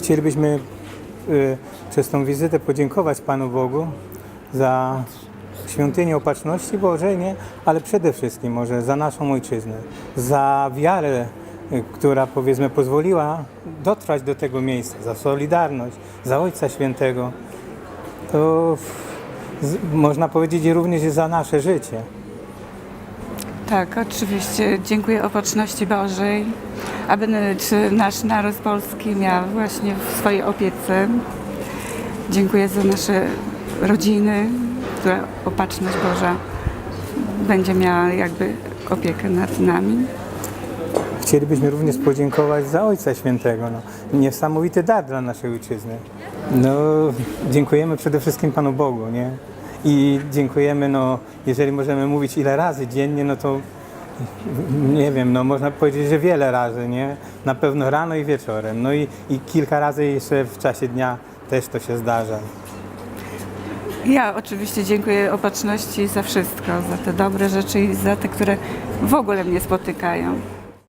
Chcielibyśmy y, przez tą wizytę podziękować Panu Bogu za świątynię Opatrzności Bożej, nie? ale przede wszystkim może za naszą Ojczyznę, za wiarę, y, która powiedzmy pozwoliła dotrwać do tego miejsca, za Solidarność, za Ojca Świętego. To z, można powiedzieć również za nasze życie. Tak, oczywiście. Dziękuję Opatrzności Bożej, aby nasz naród polski miał właśnie w swojej opiece. Dziękuję za nasze rodziny, która Opatrzność Boża będzie miała jakby opiekę nad nami. Chcielibyśmy również podziękować za Ojca Świętego. No, niesamowity dar dla naszej ojczyzny. No, dziękujemy przede wszystkim Panu Bogu, nie? I dziękujemy, no, jeżeli możemy mówić ile razy dziennie, no to nie wiem, no można powiedzieć, że wiele razy, nie? Na pewno rano i wieczorem. No i, i kilka razy jeszcze w czasie dnia też to się zdarza. Ja oczywiście dziękuję Opatrzności za wszystko, za te dobre rzeczy i za te, które w ogóle mnie spotykają.